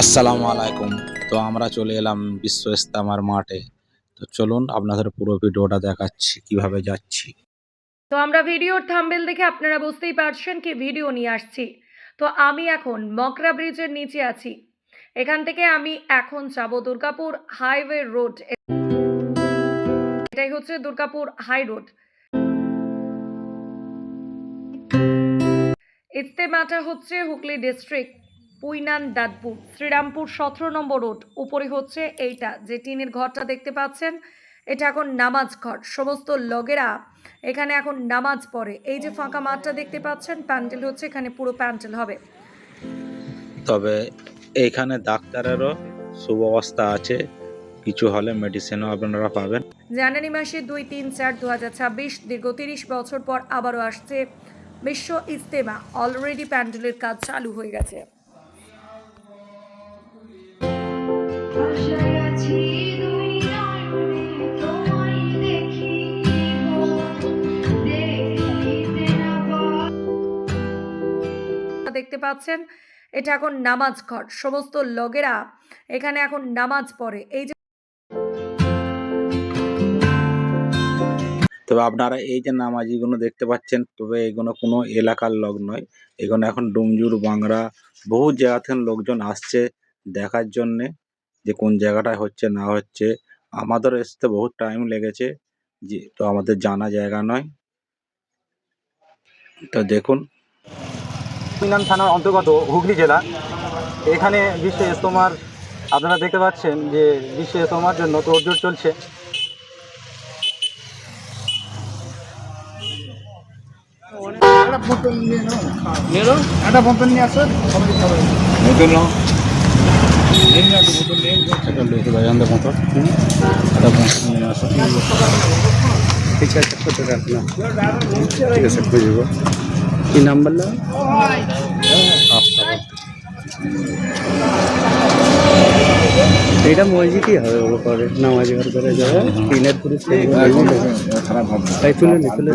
আসসালামু আলাইকুম। তো আমরা চলে এলাম বিশ্ব ইস্তামার মাঠে। তো চলুন আপনাদের পুরো ভিডিওটা দেখাচ্ছি, কীভাবে যাচ্ছি। তো আমরা ভিডিওর থাম্বেল দেখে আপনারা বুঝতেই পারছেন কি ভিডিও নিয়ে আসছি। তো আমি এখন মকরা ব্রিজের নিচে আছি। এখান থেকে আমি এখন যাব দুর্গাপুর হাইওয়ে রোড। এটাই হচ্ছে দুর্গাপুর হাই রোড। ইস্তেমাটা হচ্ছে হুগলি ডিস্ট্রিক্ট। পুইনান দাদপুর শ্রীরামপুর সতেরো নম্বর রোড। উপরে হচ্ছে এইটা যে টিনের ঘরটা দেখতে পাচ্ছেন এটা এখন নামাজ ঘর। সমস্ত লগেরা এখানে এখন নামাজ পড়ে। এই যে ফাঁকা মাঠটা দেখতে পাচ্ছেন প্যান্ডেল হচ্ছে এখানে পুরো প্যান্ডেল হবে। তবে এইখানে ডাক্তারেরও সুব্যবস্থা আছে। কিছু হলে মেডিসিনও আপনারা পাবেন। জানুয়ারি মাসে দুই তিন চার দু হাজার ছাব্বিশ দীর্ঘ তিরিশ বছর পর আবারও আসছে বিশ্ব ইজতেমা। অলরেডি প্যান্ডেলের কাজ চালু হয়ে গেছে। দেখতে পাচ্ছেন। এটা এখন নামাজ ঘর। সমস্ত লগেরা এখানে এখন নামাজ পড়ে। এই যে তবে আপনারা এই যে নামাজিগুলো দেখতে পাচ্ছেন, তবে এগুলো কোনো এলাকার লোক নয়। এগুলো এখন ডুমজুর বাংলা বহু জায়গা থেকে লোকজন আসছে দেখার জন্যে যে কোন জায়গাটায় হচ্ছে, না হচ্ছে। আমাদের আসতে বহুত টাইম লেগেছে যে, তো আমাদের জানা জায়গা নয়। তো দেখুন ইনাম থানার অন্তর্গত হুগলি জেলা। এখানে বিশ্ব ইস্তমার আপনারা দেখতে পাচ্ছেন যে বিশ্ব ইস্তমার জন্য তোড়জোড় চলছে। ঠিক আছে ঠিক আছে খুঁজব কি নাম বললাম এটা মসজিদই হবে ওগুলো করে নামাজ ঘর করে যাবে। তিনের পুরুষ তাই তুলে নি তুলে।